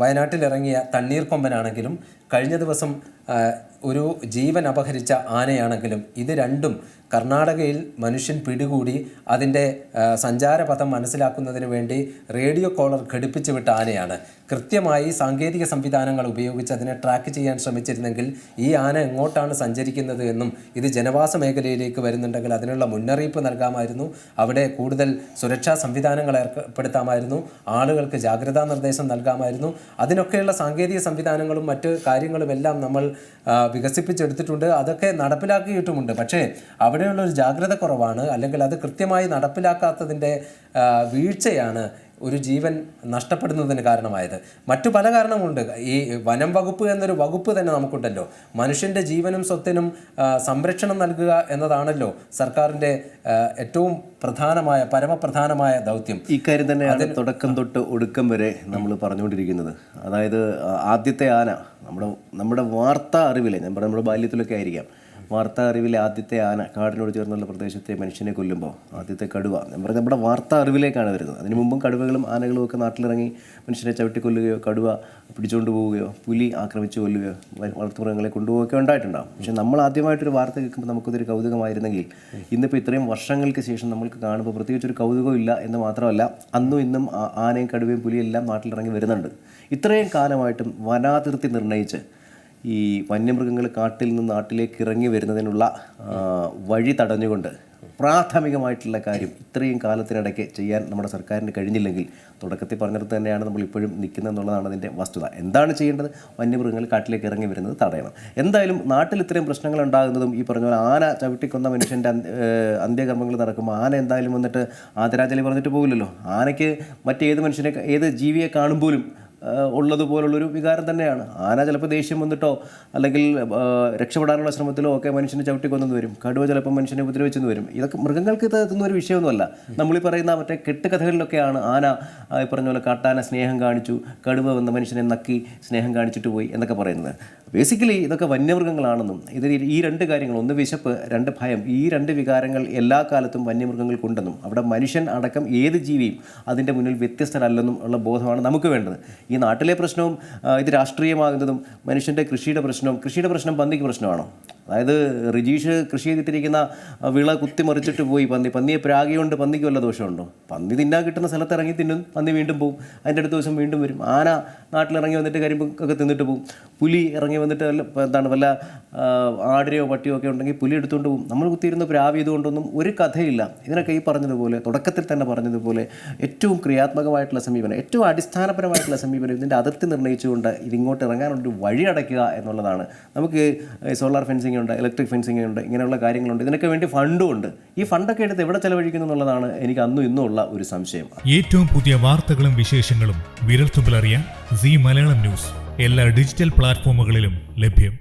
വയനാട്ടിലിറങ്ങിയ തണ്ണീർക്കൊമ്പനാണെങ്കിലും കഴിഞ്ഞ ദിവസം ഒരു ജീവൻ അപഹരിച്ച ആനയാണെങ്കിലും ഇത് രണ്ടും കർണാടകയിൽ മനുഷ്യൻ പിടികൂടി അതിന്റെ സഞ്ചാരപഥം മനസ്സിലാക്കുന്നതിന് വേണ്ടി റേഡിയോ കോളർ ഘടിപ്പിച്ചു വിട്ട ആനയാണ്. കൃത്യമായി സാങ്കേതിക സംവിധാനങ്ങൾ ഉപയോഗിച്ച് അതിനെ ട്രാക്ക് ചെയ്യാൻ ശ്രമിച്ചിരുന്നെങ്കിൽ ഈ ആന എങ്ങോട്ടാണ് സഞ്ചരിക്കുന്നത് എന്നും ഇത് ജനവാസ മേഖലയിലേക്ക് വരുന്നുണ്ടെങ്കിൽ അതിനുള്ള മുന്നറിയിപ്പ് നൽകാമായിരുന്നു. അവിടെ കൂടുതൽ സുരക്ഷാ സംവിധാനങ്ങൾ ഏർപ്പെടുത്താമായിരുന്നു. ആളുകൾക്ക് ജാഗ്രതാ നിർദ്ദേശം നൽകാമായിരുന്നു. അതിനൊക്കെയുള്ള സാങ്കേതിക സംവിധാനങ്ങളും മറ്റ് കാര്യങ്ങളുമെല്ലാം നമ്മൾ വികസിപ്പിച്ചെടുത്തിട്ടുണ്ട്. അതൊക്കെ നടപ്പിലാക്കിയിട്ടുമുണ്ട്. പക്ഷേ അവിടെയുള്ള ഒരു ജാഗ്രത കുറവാണ്. അല്ലെങ്കിൽ അത് കൃത്യമായി നടപ്പിലാക്കാത്തതിന്റെ വീഴ്ചയാണ് ഒരു ജീവൻ നഷ്ടപ്പെടുന്നതിന് കാരണമായത്. മറ്റു പല കാരണങ്ങളുണ്ട്. ഈ വനം വകുപ്പ് എന്നൊരു വകുപ്പ് തന്നെ നമുക്കുണ്ടല്ലോ. മനുഷ്യന്റെ ജീവനും സ്വത്തിനും സംരക്ഷണം നൽകുക എന്നതാണല്ലോ സർക്കാരിന്റെ ഏറ്റവും പ്രധാനമായ പരമപ്രധാനമായ ദൗത്യം. ഇക്കാര്യം തന്നെയാണ് തുടക്കം തൊട്ട് ഒടുക്കം വരെ നമ്മൾ പറഞ്ഞുകൊണ്ടിരിക്കുന്നത്. അതായത് ആദ്യത്തെ ആന നമ്മുടെ നമ്മുടെ വാർത്താ അറിവിലെ ഞാൻ നമ്മുടെ ബാല്യത്തിലൊക്കെ ആയിരിക്കാം. വാർത്താ അറിവിലെ ആദ്യത്തെ ആന കാടിനോട് ചേർന്നുള്ള പ്രദേശത്തെ മനുഷ്യനെ കൊല്ലുമ്പോൾ ആദ്യത്തെ കടുവ പറയുന്നത് നമ്മുടെ വാർത്താ അറിവിലേക്കാണ് വരുന്നത്. അതിനു മുമ്പും കടുവകളും ആനകളും ഒക്കെ നാട്ടിലിറങ്ങി മനുഷ്യനെ ചവിട്ടിക്കൊല്ലുകയോ കടുവ പിടിച്ചുകൊണ്ട് പോവുകയോ പുലി ആക്രമിച്ച് കൊല്ലുകയോ വളർത്തുമൃഗങ്ങളെ കൊണ്ടുപോവുകയൊക്കെ ഉണ്ടായിട്ടുണ്ടാവും. പക്ഷേ നമ്മൾ ആദ്യമായിട്ടൊരു വാർത്ത കേൾക്കുമ്പോൾ നമുക്കതൊരു കൗതുകമായിരുന്നെങ്കിൽ ഇന്നിപ്പോൾ ഇത്രയും വർഷങ്ങൾക്ക് ശേഷം നമ്മൾക്ക് കാണുമ്പോൾ പ്രത്യേകിച്ച് ഒരു കൗതുകം ഇല്ല എന്ന് മാത്രമല്ല അന്നും ഇന്നും ആനയും കടുവയും പുലിയും എല്ലാം നാട്ടിലിറങ്ങി വരുന്നുണ്ട്. ഇത്രയും കാലമായിട്ടും വനാതിർത്തി നിർണയിച്ച് ഈ വന്യമൃഗങ്ങൾ കാട്ടിൽ നിന്ന് നാട്ടിലേക്ക് ഇറങ്ങി വരുന്നതിനുള്ള വഴി തടഞ്ഞുകൊണ്ട് പ്രാഥമികമായിട്ടുള്ള കാര്യം ഇത്രയും കാലത്തിനിടയ്ക്ക് ചെയ്യാൻ നമ്മുടെ സർക്കാരിന് കഴിഞ്ഞില്ലെങ്കിൽ തുടക്കത്തിൽ പറഞ്ഞിടത്ത് തന്നെയാണ് നമ്മൾ ഇപ്പോഴും നിൽക്കുന്നത് എന്നുള്ളതാണ് അതിന്റെ വസ്തുത. എന്താണ് ചെയ്യേണ്ടത്? വന്യമൃഗങ്ങൾ കാട്ടിലേക്ക് ഇറങ്ങി വരുന്നത് തടയണം. എന്തായാലും നാട്ടിൽ ഇത്രയും പ്രശ്നങ്ങൾ ഉണ്ടാകുന്നതും ഈ പറഞ്ഞ പോലെ ആന ചവിട്ടിക്കൊന്ന മനുഷ്യന്റെ അന്ത്യകർമ്മങ്ങൾ നടക്കുമ്പോൾ ആന എന്തായാലും വന്നിട്ട് ആദരാഞ്ജലി പറഞ്ഞിട്ട് പോകില്ലല്ലോ ആനയ്ക്ക് മറ്റേത് മനുഷ്യനെ ഏത് ജീവിയെ കാണുമ്പോഴും ഉള്ളതുപോലുള്ളൊരു വികാരം തന്നെയാണ്. ആന ചിലപ്പോൾ ദേഷ്യം വന്നിട്ടോ അല്ലെങ്കിൽ രക്ഷപ്പെടാനുള്ള ശ്രമത്തിലോ ഒക്കെ മനുഷ്യനെ ചവിട്ടിക്കൊന്നു വരും. കടുവ ചിലപ്പോൾ മനുഷ്യനെ ഉപദ്രവിച്ചെന്ന് വരും. ഇതൊക്കെ മൃഗങ്ങൾക്ക് എത്തുന്ന ഒരു വിഷയമൊന്നുമല്ല. നമ്മളീ പറയുന്ന മറ്റേ കെട്ടുകഥകളിലൊക്കെയാണ് ആന ഈ പറഞ്ഞ പോലെ കാട്ടാന സ്നേഹം കാണിച്ചു കടുവ വന്ന മനുഷ്യനെ നക്കി സ്നേഹം കാണിച്ചിട്ട് പോയി എന്നൊക്കെ പറയുന്നത്. ബേസിക്കലി ഇതൊക്കെ വന്യമൃഗങ്ങളാണെന്നും ഇത് ഈ രണ്ട് കാര്യങ്ങൾ ഒന്ന് വിശപ്പ് രണ്ട് ഭയം ഈ രണ്ട് വികാരങ്ങൾ എല്ലാ കാലത്തും വന്യമൃഗങ്ങൾക്കുണ്ടെന്നും അവിടെ മനുഷ്യൻ അടക്കം ഏത് ജീവിയും അതിന്റെ മുന്നിൽ വ്യത്യസ്തരല്ലെന്നും ഉള്ള ബോധമാണ് നമുക്ക് വേണ്ടത്. ഈ നാട്ടിലെ പ്രശ്നവും ഇത് രാഷ്ട്രീയമാകുന്നതും മനുഷ്യന്റെ കൃഷിയുടെ പ്രശ്നവും കൃഷിയുടെ പ്രശ്നം പന്നിക്ക് പ്രശ്നമാണോ? അതായത് റിജീഷ് കൃഷി ചെയ്തിട്ടിരിക്കുന്ന വിള കുത്തിമറിച്ചിട്ട് പോയി പന്നി പന്നിയെ പ്രാഗിയുണ്ട് പന്നിക്ക് വല്ല ദോഷമുണ്ടോ? പന്നി തിന്നാൻ കിട്ടുന്ന സ്ഥലത്ത് ഇറങ്ങി തിന്നും പന്നി വീണ്ടും പോകും അതിന്റെ അടുത്ത ദിവസം വീണ്ടും വരും. ആന നാട്ടിലിറങ്ങി വന്നിട്ട് കരിമ്പൊക്കെ തിന്നിട്ട് പോകും പുലി ഇറങ്ങി വന്നിട്ട് വല്ല എന്താണ് വല്ല ആടിനെയോ പട്ടിയോ ഒക്കെ ഉണ്ടെങ്കിൽ പുലി എടുത്തുകൊണ്ട് പോകും നമ്മൾ കുത്തിയിരുന്ന പ്രാവി ഇതുകൊണ്ടൊന്നും ഒരു കഥയില്ല. ഇതിനൊക്കെ ഈ പറഞ്ഞതുപോലെ തുടക്കത്തിൽ തന്നെ പറഞ്ഞതുപോലെ ഏറ്റവും ക്രിയാത്മകമായിട്ടുള്ള സമീപനം ഏറ്റവും അടിസ്ഥാനപരമായിട്ടുള്ള സമീപനം ഇതിന്റെ അതിർത്തി നിർണയിച്ചുകൊണ്ട് ഇതിങ്ങോട്ട് ഇറങ്ങാനൊരു വഴി അടയ്ക്കുക എന്നുള്ളതാണ്. നമുക്ക് സോളാർ ഫെൻസിങ് ഉണ്ട് ഇലക്ട്രിക് ഫെൻസിങ് ഉണ്ട് ഇങ്ങനെയുള്ള കാര്യങ്ങളുണ്ട്. ഇതിനൊക്കെ വേണ്ടി ഫണ്ടും ഉണ്ട്. ഈ ഫണ്ടൊക്കെ എടുത്ത് എവിടെ ചെലവഴിക്കുന്നു എന്നുള്ളതാണ് എനിക്ക് അന്നും ഇന്നും ഉള്ള ഒരു സംശയം. ഏറ്റവും പുതിയ വാർത്തകളും വിശേഷങ്ങളും വിരൽത്തുമ്പിലറിയാൻ സി മലയാളം ന്യൂസ്. എല്ലാ ഡിജിറ്റൽ പ്ലാറ്റ്ഫോമുകളിലും ലഭ്യം.